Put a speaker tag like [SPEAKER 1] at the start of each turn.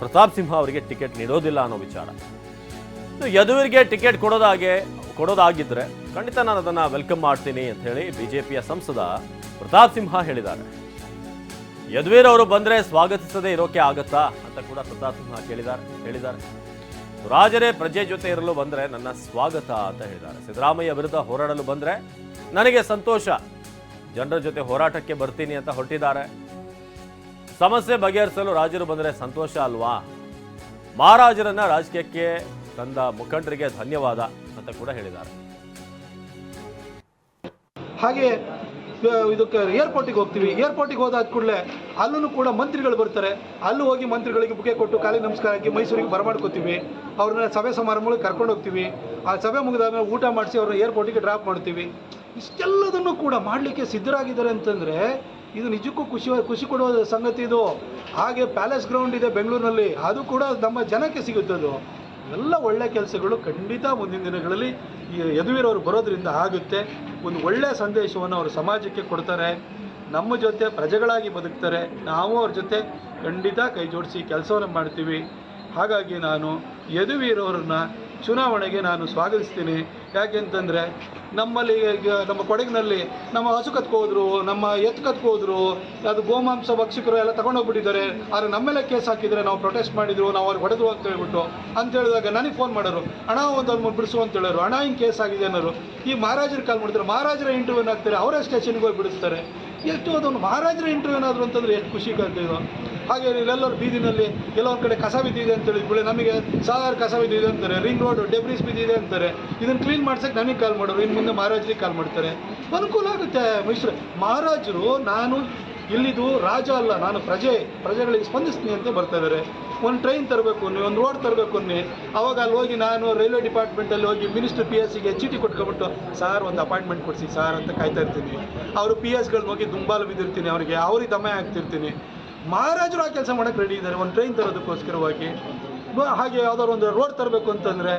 [SPEAKER 1] ಪ್ರತಾಪ್ ಸಿಂಹ ಅವರಿಗೆ ಟಿಕೆಟ್ ನೀಡೋದಿಲ್ಲ ಅನ್ನೋ ವಿಚಾರ. ಯದುವೀರ್ಗೆ ಟಿಕೆಟ್ ಕೊಡೋದಾಗೆ ಕೊಡೋದಾಗಿದ್ರೆ ಖಂಡಿತ ನಾನು ಅದನ್ನ ವೆಲ್ಕಮ್ ಮಾಡ್ತೀನಿ ಅಂತ ಹೇಳಿ ಬಿಜೆಪಿಯ ಸಂಸದ ಪ್ರತಾಪ್ ಸಿಂಹ ಹೇಳಿದ್ದಾರೆ. ಯದುವೀರ್ ಅವರು ಬಂದ್ರೆ ಸ್ವಾಗತಿಸದೇ ಇರೋಕೆ ಆಗತ್ತಾ ಅಂತ ಕೂಡ ಪ್ರತಾಪ್ ಸಿಂಹ ಕೇಳಿದ್ದಾರೆ, ಹೇಳಿದ್ದಾರೆ. ರಾಜರೇ ಪ್ರಜೆ ಜೊತೆ ಇರಲು ಬಂದ್ರೆ ನನ್ನ ಸ್ವಾಗತ ಅಂತ ಹೇಳಿದ್ದಾರೆ. ಸಿದ್ದರಾಮಯ್ಯ ವಿರುದ್ಧ ಹೋರಾಡಲು ಬಂದ್ರೆ ನನಗೆ ಸಂತೋಷ. ಜನರ ಜೊತೆ ಹೋರಾಟಕ್ಕೆ ಬರ್ತೀನಿ ಅಂತ ಹೊರಟಿದ್ದಾರೆ. ಸಮಸ್ಯೆ ಬಗೆಹರಿಸಲು ರಾಜರು ಬಂದರೆ ಸಂತೋಷ ಅಲ್ವಾ? ಮಹಾರಾಜರನ್ನ ರಾಜಕೀಯಕ್ಕೆ ತಂದ ಮುಖಂಡರಿಗೆ ಧನ್ಯವಾದ ಅಂತ ಕೂಡ ಹೇಳಿದ್ದಾರೆ.
[SPEAKER 2] ಹಾಗೆ ಇದಕ್ಕೆ ಏರ್ಪೋರ್ಟಿಗೆ ಹೋಗ್ತೀವಿ. ಏರ್ಪೋರ್ಟಿಗೆ ಹೋದಾದ ಕೂಡಲೇ ಅಲ್ಲೂ ಕೂಡ ಮಂತ್ರಿಗಳು ಬರ್ತಾರೆ. ಅಲ್ಲೂ ಹೋಗಿ ಮಂತ್ರಿಗಳಿಗೆ ಬುಕೆ ಕೊಟ್ಟು ಕಾಲಿ ನಮಸ್ಕಾರ ಹಾಕಿ ಮೈಸೂರಿಗೆ ಬರಮಾಡ್ಕೋತೀವಿ. ಅವ್ರನ್ನ ಸಭೆ ಸಮಾರಂಭಗಳಿಗೆ ಕರ್ಕೊಂಡು ಹೋಗ್ತೀವಿ. ಆ ಸಭೆ ಮುಗಿದಾದ್ಮೇಲೆ ಊಟ ಮಾಡಿಸಿ ಅವ್ರನ್ನ ಏರ್ಪೋರ್ಟಿಗೆ ಡ್ರಾಪ್ ಮಾಡ್ತೀವಿ. ಇಷ್ಟೆಲ್ಲದನ್ನು ಕೂಡ ಮಾಡಲಿಕ್ಕೆ ಸಿದ್ಧರಾಗಿದ್ದಾರೆ ಅಂತಂದರೆ ಇದು ನಿಜಕ್ಕೂ ಖುಷಿ ಖುಷಿ ಕೊಡುವ ಸಂಗತಿ ಇದು. ಹಾಗೆ ಪ್ಯಾಲೇಸ್ ಗ್ರೌಂಡ್ ಇದೆ ಬೆಂಗಳೂರಿನಲ್ಲಿ, ಅದು ಕೂಡ ನಮ್ಮ ಜನಕ್ಕೆ ಸಿಗುತ್ತದು. ಎಲ್ಲ ಒಳ್ಳೆ ಕೆಲಸಗಳು ಖಂಡಿತ ಮುಂದಿನ ದಿನಗಳಲ್ಲಿ ಈ ಯದುವೀರವರು ಬರೋದ್ರಿಂದ ಆಗುತ್ತೆ. ಒಂದು ಒಳ್ಳೆಯ ಸಂದೇಶವನ್ನು ಅವರು ಸಮಾಜಕ್ಕೆ ಕೊಡ್ತಾರೆ. ನಮ್ಮ ಜೊತೆ ಪ್ರಜೆಗಳಾಗಿ ಬದುಕ್ತಾರೆ. ನಾವು ಅವ್ರ ಜೊತೆ ಖಂಡಿತ ಕೈ ಜೋಡಿಸಿ ಕೆಲಸವನ್ನು ಮಾಡ್ತೀವಿ. ಹಾಗಾಗಿ ನಾನು ಯದುವೀರವ್ರನ್ನ ಚುನಾವಣೆಗೆ ನಾನು ಸ್ವಾಗತಿಸ್ತೀನಿ. ಯಾಕೆಂತಂದರೆ ನಮ್ಮಲ್ಲಿ ನಮ್ಮ ಕೊಡಗಿನಲ್ಲಿ ನಮ್ಮ ಹಸು ಕತ್ಕೋದ್ರು, ನಮ್ಮ ಎತ್ತು ಕತ್ಕೋದ್ರು, ಅದು ಗೋಮಾಂಸ ಭಕ್ಷಕರು ಎಲ್ಲ ತಗೊಂಡೋಗ್ಬಿಟ್ಟಿದ್ದಾರೆ. ಆದರೆ ನಮ್ಮೆಲ್ಲ ಕೇಸ್ ಹಾಕಿದರೆ ನಾವು ಪ್ರೊಟೆಸ್ಟ್ ಮಾಡಿದ್ರು, ನಾವು ಅವ್ರಿಗೆ ಹೊಡೆದ್ರು ಅಂತ ಹೇಳ್ಬಿಟ್ಟು ಅಂತ ಹೇಳಿದಾಗ ನನಗೆ ಫೋನ್ ಮಾಡೋರು ಹಣ ಒಂದು ಬಿಡಿಸು ಅಂತ ಹೇಳೋರು. ಹಣ ಹಿಂಗೆ ಕೇಸ್ ಆಗಿದೆ ಅನ್ನೋರು. ಈ ಮಹಾರಾಜರು ಕಾಲ್ ಮಾಡ್ತಾರೆ ಮಹಾರಾಜರ ಇಂಟರ್ವ್ಯೂನ್ ಹಾಕ್ತಾರೆ, ಅವರೇ ಸ್ಟೇಷನ್ಗೆ ಹೋಗಿ ಬಿಡಿಸ್ತಾರೆ. ಎಷ್ಟು ಅದೊಂದು ಮಹಾರಾಜರ ಇಂಟರ್ವ್ಯೂ ಏನಾದರೂ ಅಂತಂದರೆ ಎಷ್ಟು ಖುಷಿ ಇದು. ಹಾಗೆ ಇಲ್ಲೆಲ್ಲರೂ ಬೀದಿನಲ್ಲಿ ಕೆಲವೊಂದು ಕಡೆ ಕಸ ಬಿದ್ದಿದೆ ಅಂತ ಹೇಳಿದ್ಬಿಡಿ ನಮಗೆ ಸಾವಿರ ಕಸ ಬಿದ್ದಿದೆ ಅಂತಾರೆ ರಿಂಗ್ ರೋಡ್ ಡೆಬ್ರಿಸ್ ಬಿದ್ದಿದೆ ಅಂತಾರೆ. ಇದನ್ನು ಕ್ಲೀನ್ ಮಾಡ್ಸೋಕ್ಕೆ ನನಗೆ ಕಾಲ್ ಮಾಡೋರು ಇನ್ನು ಮುಂದೆ ಮಹಾರಾಜರಿಗೆ ಕಾಲ್ ಮಾಡ್ತಾರೆ. ಅನುಕೂಲ ಆಗುತ್ತೆ, ಮೈಸೂರು. ಮಹಾರಾಜರು, ನಾನು ಇಲ್ಲಿದು ರಾಜ ಅಲ್ಲ, ನಾನು ಪ್ರಜೆ, ಪ್ರಜೆಗಳಿಗೆ ಸ್ಪಂದಿಸ್ತೀನಿ ಅಂತ ಬರ್ತಾ ಇದ್ದಾರೆ. ಒಂದು ಟ್ರೈನ್ ತರಬೇಕು ಅನ್ನಿ ಒಂದು ರೋಡ್ ತರಬೇಕು ಅನ್ನಿ ಅವಾಗ ಅಲ್ಲಿ ಹೋಗಿ ನಾನು ರೈಲ್ವೆ ಡಿಪಾರ್ಟ್ಮೆಂಟಲ್ಲಿ ಹೋಗಿ ಮಿನಿಸ್ಟರ್ ಪಿ ಎಸ್ ಸಿಗೆ ಚೀಟಿ ಕೊಟ್ಕೊಂಬಿಟ್ಟು ಸಾರ್, ಒಂದು ಅಪಾಯಿಂಟ್ಮೆಂಟ್ ಕೊಡಿಸಿ, ಸಾರ್, ಅಂತ ಕಾಯ್ತಾ ಇರ್ತೀನಿ. ಅವರು ಪಿ ಎಸ್ಗಳನ್ನ ಹೋಗಿ ದುಂಬಾಲು ಬಿದ್ದಿರ್ತೀನಿ, ಅವರಿಗೆ ಅವ್ರಿಗೆ ದಮ್ಮ ಆಗ್ತಿರ್ತೀನಿ. ಮಹಾರಾಜರು ಆ ಕೆಲಸ ಮಾಡೋಕ್ಕೆ ರೆಡಿ ಇದ್ದಾರೆ, ಒಂದು ಟ್ರೈನ್ ತರೋದಕ್ಕೋಸ್ಕರವಾಗಿ. ಹಾಗೆ ಯಾವ್ದಾದ್ರು ಒಂದು ರೋಡ್ ತರಬೇಕು ಅಂತಂದರೆ